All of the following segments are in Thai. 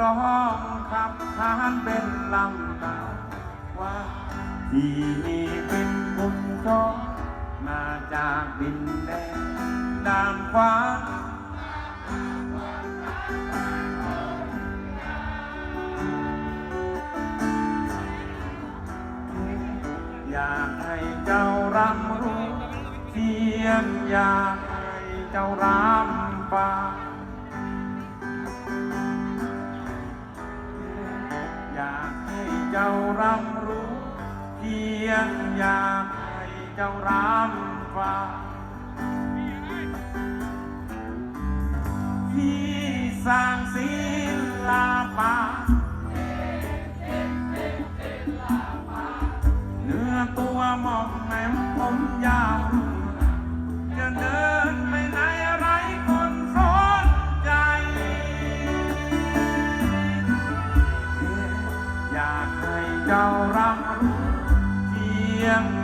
ร้องขับขานเป็นลำกาวว่าที่นี่เป็นบุญท้องมาจากบินแดนดานฟ้าอยากให้เจ้าร่ำรู้เสียงอยากให้เจ้ารำฟัง รำรู้เพียงอยากให้เจ้ารำฟ้าที่ส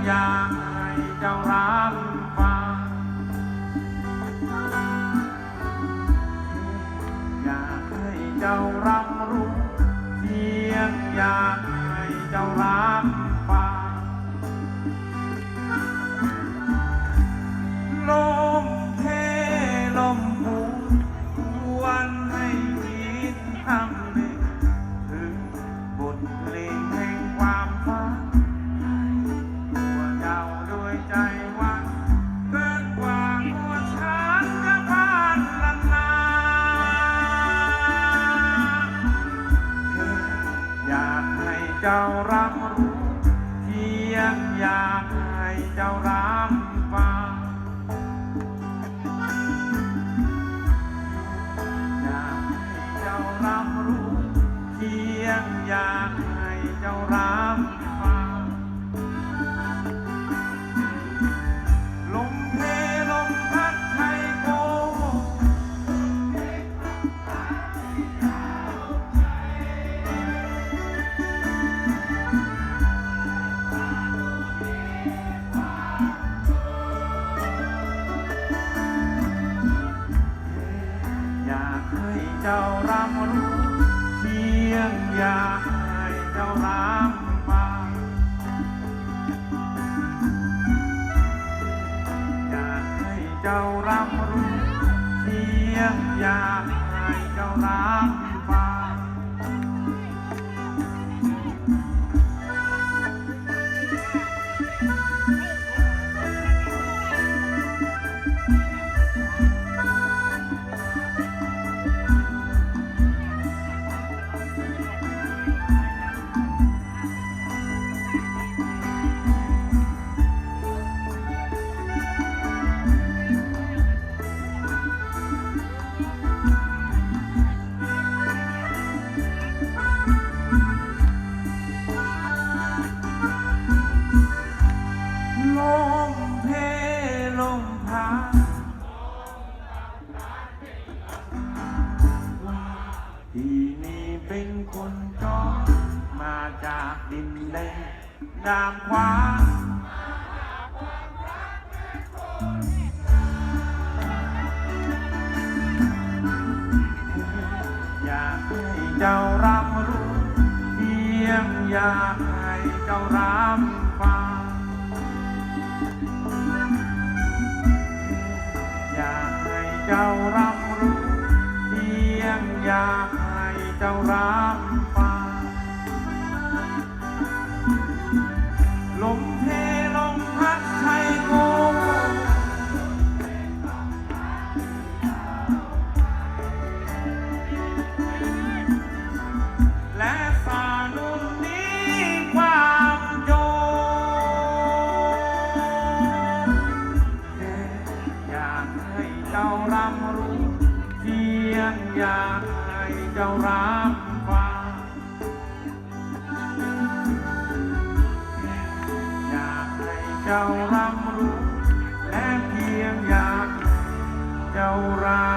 อย่างให้เจ้ารับ เจ้ารักรู้เพียงอยากให้เจ้ารัก ยงอยากให้เจ้ารัก นี่เป็นคนจอนมาจากดินแดนดามขวางอยากให้เจ้ารับรู้เพียงอยากให้เจ้ารับฟังอยากให้เจ้ารับรู้เพียงอยาก จ้ารับฟังลมเพลมพัดไทยโกและสานุนนี้ความโจรอยากให้เจ้ารับรู้เพียงอยาก เจ้ารับฟังอยากให้เจ้ารับรู้และเพียงอยากให้เจ้ารับ